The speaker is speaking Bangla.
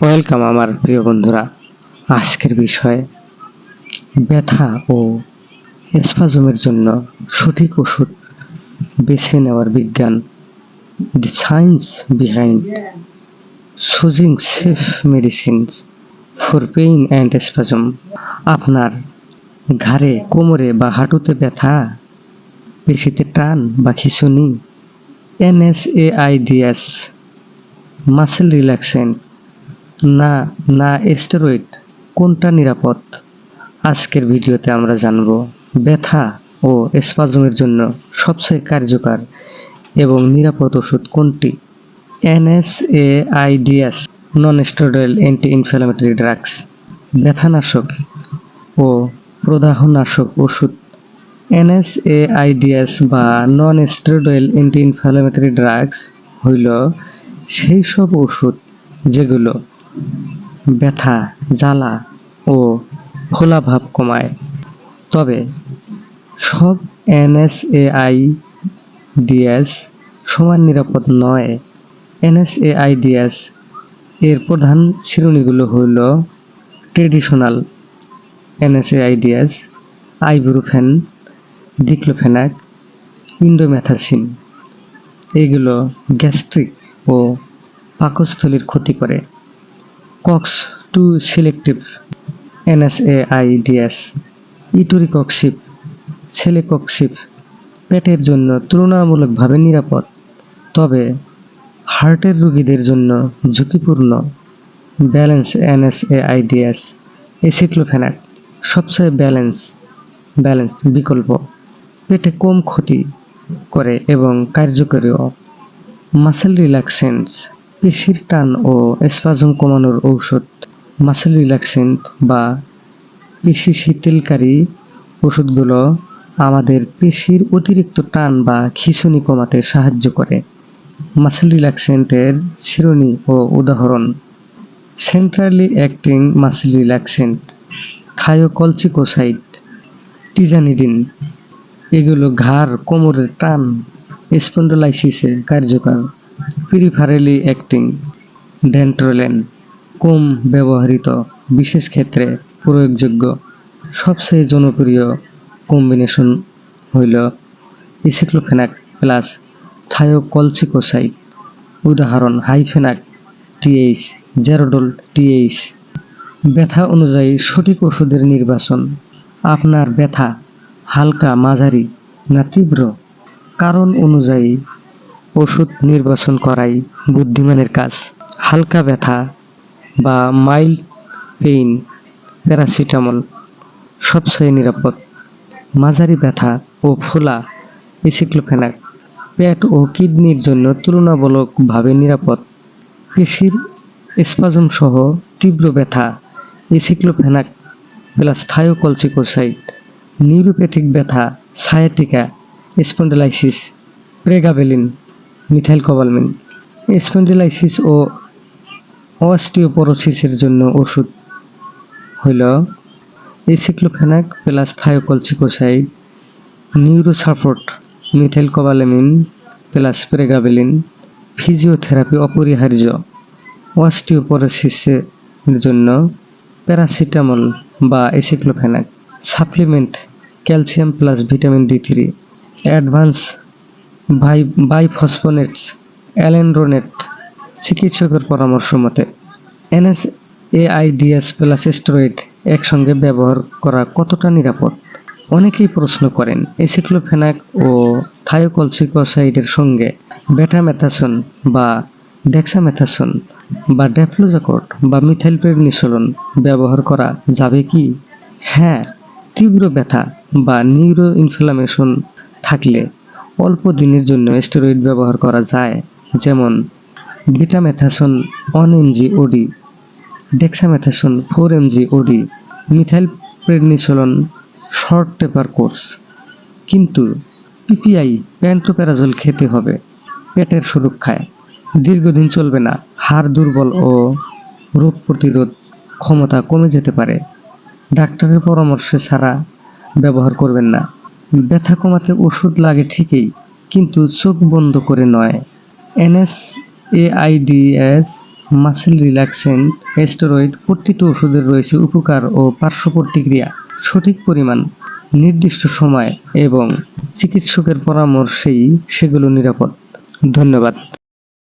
ওয়েলকাম আমার প্রিয় বন্ধুরা। আজকের বিষয়, ব্যথা ও স্পাজমের জন্য সঠিক ওষুধ বেছে নেওয়ার বিজ্ঞান the science behind choosing safe medicines for pain and spasm আপনার ঘাড়ে, কোমরে বা হাঁটুতে ব্যথা, পেশিতে টান বা খিঁচুনি এনএসএআইডিএস মাসেল রিল্যাক্সেন্ট না না স্টেরয়েড কোনটা নিরাপদ? আজকের ভিডিওতে আমরা জানব ব্যথা ও স্পাজমের জন্য সবচেয়ে কার্যকর এবং নিরাপদ ওষুধ কোনটি? NSAIDs non steroid anti inflammatory drugs ব্যথানাশক ও প্রদাহনাশক ওষুধ। এনএসএআইডিএস বা non steroid anti inflammatory drugs হইল সেই সব ওষুধ যেগুলো ব্যথা, জ্বালা ও ফোলাভাব কমায়। তবে সব এনএসএআই ডিএস সমান নিরাপদ নয়। এনএসএআইডিএস এর প্রধান শ্রেণীগুলো হল traditional NSAIDs, ibuprofen, diclofenac, indomethacin. এগুলো গ্যাস্ট্রিক ও পাকস্থলীর ক্ষতি করে। Cox two selective NSAIDs etoricoxib celecoxib পেটের জন্য তুলনামূলকভাবে নিরাপদ, তবে হার্টের রোগীদের জন্য ঝুঁকিপূর্ণ। ব্যালেন্স এনএসএআইডিএস এসিক্লোফেনাক, সবচেয়ে ব্যালেন্স ব্যালেন্স বিকল্প। পেটে কম ক্ষতি করে এবং কার্যকরীও। মাসেল রিল্যাক্সেন্টস পেশির টান ও স্পাজম কমানোর ঔষধ, মাসেল রিল্যাক্সেন্ট বা পেশি শিথিলকারী ওষুধগুলো আমাদের পেশির অতিরিক্ত টান বা খিঁচুনি কমাতে সাহায্য করে। মাসেল রিল্যাক্সেন্টের শিরোনি ও উদাহরণ, centrally acting muscle relaxant thiocolchicoside tizanidine, এগুলো ঘাড় কোমরের টান স্পন্ডোলাইসিসে কার্যকর। পিরিফারেলি অ্যাক্টিং ডেন্ট্রোলেন কম ব্যবহৃত, বিশেষ ক্ষেত্রে প্রয়োগযোগ্য। সবচেয়ে জনপ্রিয় কম্বিনেশন হইল ইসিক্লোফেনাক প্লাস থায়োকলচিকোসাইড উদাহরণ হাইফেনাক টিএইচ জেরোডল টিএইচ ব্যথা অনুযায়ী সঠিক ওষুধের নির্বাচন। আপনার ব্যথা হালকা, মাঝারি না তীব্র? কারণ অনুযায়ী ওষুধ নির্বাচন করাই বুদ্ধিমানের কাজ। হালকা ব্যথা বা মাইল্ড পেইন প্যারাসিটামল সবচেয়ে নিরাপদ। মাঝারি ব্যথা ও ফোলা, এসিক্লোফেনাক, পেট ও কিডনির জন্য তুলনামূলকভাবে নিরাপদ। পেশির স্পাজম সহ তীব্র ব্যথা, এসিক্লোফেনাক প্লাস থায়োকলচিকোসাইড নিউরোপ্যাথিক ব্যথা, sciatica spondylosis pregabalin methyl cobalamin. Spondylosis ও অস্টিওপোরোসিসের জন্য ওষুধ হইল aceclofenac plus thiocolchicoside neuro support methyl cobalamin plus pregabalin, physiotherapy অপরিহার্য, অস্টিওপোরোসিসের জন্য প্যারাসিটামল বা aceclofenac, supplement, calcium plus vitamin D three, advance by bisphosphonates alendronate চিকিৎসকের পরামর্শ মতে এনএস এআইডিএস প্লাস স্টেরয়েড একসঙ্গে ব্যবহার করা কতটা নিরাপদ? অনেকেই প্রশ্ন করেন, এসিক্লোফেনাক ও থায়োকলসিকোসাইডের সঙ্গে ব্যাটামেথাসন বা ডেক্সামেথাসন বা ডেফ্লোজাকট বা মিথাইল প্রেগনিসোলন ব্যবহার করা যাবে কি? হ্যাঁ তীব্র ব্যথা বা নিউরো ইনফ্লামেশন থাকলে অল্প দিনের জন্য স্টেরয়েড ব্যবহার করা যায়, যেমন betamethasone one mg OD dexamethasone four mg OD methyl prednisolone short taper course কিন্তু পিপিআই প্যান্টোপ্যারাজল খেতে হবে, পেটের সুরক্ষায়। দীর্ঘদিন চলবে না, হাড় দুর্বল ও রোগ প্রতিরোধ ক্ষমতা কমে যেতে পারে। ডাক্তারের পরামর্শে ছাড়া ব্যবহার করবেন না। ব্যথা কমাতে ওষুধ লাগে ঠিকই, কিন্তু চোখ বন্ধ করে নয়। NSAIDs muscle relaxant steroid প্রতিটি ওষুধের রয়েছে উপকার ও পার্শ্ব প্রতিক্রিয়া, সঠিক পরিমাণ, নির্দিষ্ট সময় এবং চিকিৎসকের পরামর্শেই সেগুলো নিরাপদ। ধন্যবাদ।